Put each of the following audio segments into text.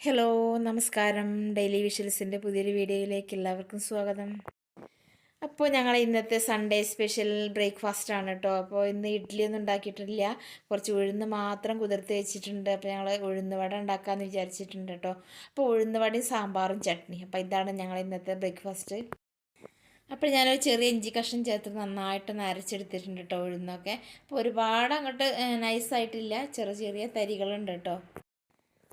Hello നമസ്കാരം. Daily വിഷ്വൽസിന്റെ പുതിയൊരു വീഡിയോയിലേക്ക് എല്ലാവർക്കും സ്വാഗതം. അപ്പോൾ ഞങ്ങൾ ഇന്നത്തെ സൺഡേ സ്പെഷ്യൽ ബ്രേക്ക്ഫാസ്റ്റ് ആണ് കേട്ടോ അപ്പോൾ ഇന്ന് ഇഡ്ഡലി ഒന്നും ഉണ്ടാക്കിയിട്ടില്ല. കുറച്ച് ഉഴുന്ന് മാത്രം കുതിർത്ത് വെച്ചിട്ടുണ്ട്. അപ്പോൾ ഞങ്ങൾ ഉഴുന്ന് വട ഉണ്ടാക്കാമെന്ന് വിചാരിച്ചിട്ടുണ്ട് കേട്ടോ അപ്പോൾ ഉഴുന്ന് വടയും സാമ്പാറും ചട്നി. അപ്പോൾ ഇതാണ് ഞങ്ങൾ ഇന്നത്തെ ബ്രേക്ക്ഫാസ്റ്റ് അപ്പോൾ ഞാനൊരു ചെറിയ ഇഞ്ചി കഷ്ണം ചേർത്ത് നന്നായിട്ട് നരച്ചെടുത്തിട്ടുണ്ട് കേട്ടോ ഉഴുന്നൊക്കെ. അപ്പോൾ ഒരുപാട് അങ്ങോട്ട് നൈസായിട്ടില്ല ചെറിയ ചെറിയ തരികളുണ്ട് കേട്ടോ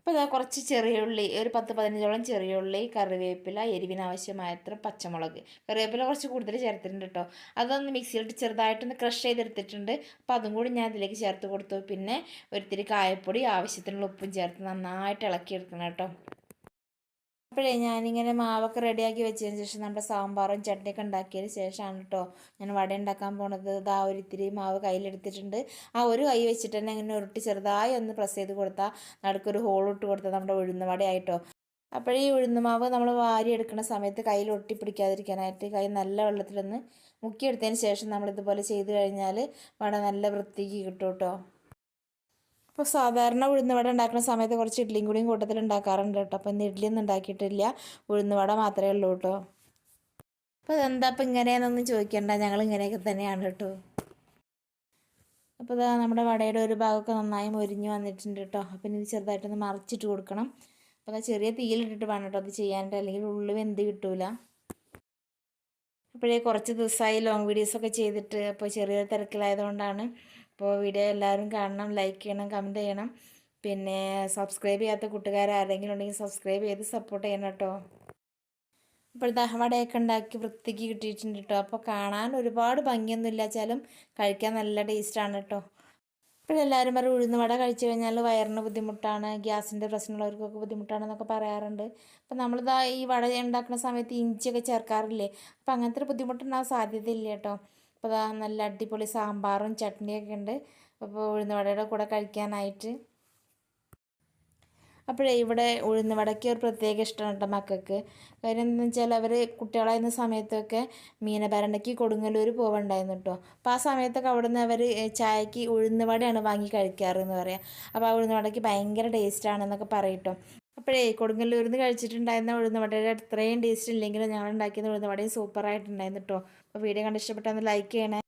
അപ്പോൾ ഇതാ കുറച്ച് ചെറിയ ഉള്ളി ഒരു പത്ത് പതിനഞ്ചോളം ചെറിയ ഉള്ളി കറിവേപ്പില എരിവിനാവശ്യമായത്ര പച്ചമുളക്. കറിവേപ്പില കുറച്ച് കൂടുതൽ ചേർത്തിട്ടുണ്ട് കേട്ടോ അതൊന്ന് മിക്സിയിലിട്ട് ചെറുതായിട്ടൊന്ന് ക്രഷ് ചെയ്തെടുത്തിട്ടുണ്ട്. അപ്പോൾ അതും കൂടി ഞാൻ ഇതിലേക്ക് ചേർത്ത് കൊടുത്തു. പിന്നെ ഒരിത്തിരി കായപ്പൊടി ആവശ്യത്തിനുള്ള ഉപ്പും ചേർത്ത് നന്നായിട്ട് ഇളക്കിയെടുക്കണം കേട്ടോ അപ്പോഴേ ഞാനിങ്ങനെ മാവൊക്കെ റെഡിയാക്കി വെച്ചതിന് ശേഷം നമ്മുടെ സാമ്പാറും ചട്നിയൊക്കെ ഉണ്ടാക്കിയതിന് ശേഷമാണ് കേട്ടോ ഞാൻ വട ഉണ്ടാക്കാൻ പോണത്. ഇതാ ഒരു ഇത്തിരി മാവ് കയ്യിലെടുത്തിട്ടുണ്ട്. ആ ഒരു കൈ വെച്ചിട്ട് തന്നെ ഇങ്ങനെ ഉരുട്ടി ചെറുതായി ഒന്ന് പ്രസ് ചെയ്ത് കൊടുത്താൽ നടുക്കൊരു ഹോൾ ഇട്ട് കൊടുത്താൽ നമ്മുടെ ഉഴുന്ന വടയായിട്ടോ അപ്പോഴേ ഈ ഉഴുന്നുമാവ് നമ്മൾ വാരി എടുക്കുന്ന സമയത്ത് കയ്യിൽ ഒട്ടി പിടിക്കാതിരിക്കാനായിട്ട് കൈ നല്ല വെള്ളത്തിലൊന്ന് മുക്കിയെടുത്തതിന് ശേഷം നമ്മളിതുപോലെ ചെയ്ത് കഴിഞ്ഞാൽ വട നല്ല വൃത്തിക്ക് കിട്ടും കേട്ടോ അപ്പോൾ സാധാരണ ഉഴുന്നുവട ഉണ്ടാക്കുന്ന സമയത്ത് കുറച്ച് ഇഡ്ഡലിയും കൂടിയും കൂട്ടത്തിൽ ഉണ്ടാക്കാറുണ്ട് കേട്ടോ. അപ്പോൾ ഇന്ന് ഇഡ്ഡലി ഒന്നും ഉണ്ടാക്കിയിട്ടില്ല ഉഴുന്നുവട മാത്രമേ ഉള്ളൂ കേട്ടോ. അപ്പോൾ അതെന്താ അപ്പോൾ ഇങ്ങനെയാണെന്നൊന്നും ചോദിക്കേണ്ട. ഞങ്ങൾ ഇങ്ങനെയൊക്കെ തന്നെയാണ് കേട്ടോ. അപ്പോൾ ഇതാ നമ്മുടെ വടയുടെ ഒരു ഭാഗമൊക്കെ നന്നായി മൊരിഞ്ഞ് വന്നിട്ടുണ്ട് കേട്ടോ. അപ്പം ഇനി ചെറുതായിട്ടൊന്ന് മറിച്ചിട്ട് കൊടുക്കണം. അപ്പോൾ അത് ചെറിയ തീയിലിട്ടിട്ട് വേണം കേട്ടോ അത് ചെയ്യാനായിട്ട്. അല്ലെങ്കിൽ ഉള്ളു വെന്ത് കിട്ടൂല. അപ്പോഴേ കുറച്ച് ദിവസമായി ലോങ് വീഡിയോസൊക്കെ ചെയ്തിട്ട്. അപ്പോൾ ചെറിയ തിരക്കിലായതുകൊണ്ടാണ് അപ്പോൾ വീഡിയോ എല്ലാവരും കാണണം ലൈക്ക് ചെയ്യണം കമന്റ് ചെയ്യണം. പിന്നെ സബ്സ്ക്രൈബ് ചെയ്യാത്ത കൂട്ടുകാർ ആരെങ്കിലും ഉണ്ടെങ്കിൽ സബ്സ്ക്രൈബ് ചെയ്ത് സപ്പോർട്ട് ചെയ്യണം കേട്ടോ. ഇപ്പോഴത്തെ ദഹവടയൊക്കെ ഉണ്ടാക്കി വൃത്തിക്ക് കിട്ടിയിട്ടുണ്ട് കേട്ടോ. അപ്പോൾ കാണാൻ ഒരുപാട് ഭംഗിയൊന്നും ഇല്ലാച്ചാലും കഴിക്കാൻ നല്ല ടേസ്റ്റാണ് കേട്ടോ. ഇപ്പോഴെല്ലാവരും പറയും ഉഴുന്ന് വട കഴിച്ചു കഴിഞ്ഞാൽ വയറിന് ബുദ്ധിമുട്ടാണ് ഗ്യാസിന്റെ പ്രശ്നമുള്ളവർക്കൊക്കെ ബുദ്ധിമുട്ടാണെന്നൊക്കെ പറയാറുണ്ട്. അപ്പം നമ്മളിതാ ഈ വട ഉണ്ടാക്കുന്ന സമയത്ത് ഇഞ്ചിയൊക്കെ ചേർക്കാറില്ലേ? അപ്പം അങ്ങനത്തെ ഒരു ബുദ്ധിമുട്ടുണ്ടാകാൻ സാധ്യതയില്ല കേട്ടോ. അപ്പോൾ അതാ നല്ല അടിപൊളി സാമ്പാറും ചട്നിയൊക്കെ ഉണ്ട്. അപ്പോൾ ഉഴുന്നുവടയുടെ കൂടെ കഴിക്കാനായിട്ട്. അപ്പോഴേ ഇവിടെ ഉഴുന്നുവടയ്ക്ക് ഒരു പ്രത്യേക ഇഷ്ടമാണ് കേട്ടോ മക്കൾക്ക്. കാര്യം എന്താണെന്ന് വെച്ചാൽ അവർ കുട്ടികളായിരുന്ന സമയത്തൊക്കെ മീനഭരണയ്ക്ക് കൊടുങ്ങല്ലൂർ പോവുണ്ടായിരുന്നു കേട്ടോ അപ്പോൾ ആ സമയത്തൊക്കെ അവിടെ നിന്ന് അവർ ചായക്ക് ഉഴുന്നുവടയാണ് വാങ്ങി കഴിക്കാറെന്ന് പറയാം. അപ്പോൾ ആ ഉഴുന്നുവടയ്ക്ക് ഭയങ്കര ടേസ്റ്റാണെന്നൊക്കെ പറയും കേട്ടോ അപ്പോഴേ കൊടുങ്ങല്ലൂരിൽ നിന്ന് കഴിച്ചിട്ടുണ്ടായിരുന്ന ഉഴുന്ന വടയുടെ അത്രയും ടേസ്റ്റ് ഇല്ലെങ്കിലും ഞങ്ങൾ ഉണ്ടാക്കിയത് ഉഴുന്നുവടയും സൂപ്പറായിട്ടുണ്ടായിരുന്നു കേട്ടോ അപ്പോൾ വീഡിയോ കണ്ട് ഇഷ്ടപ്പെട്ടാൽ ഒന്ന് ലൈക്ക് ചെയ്യണേ.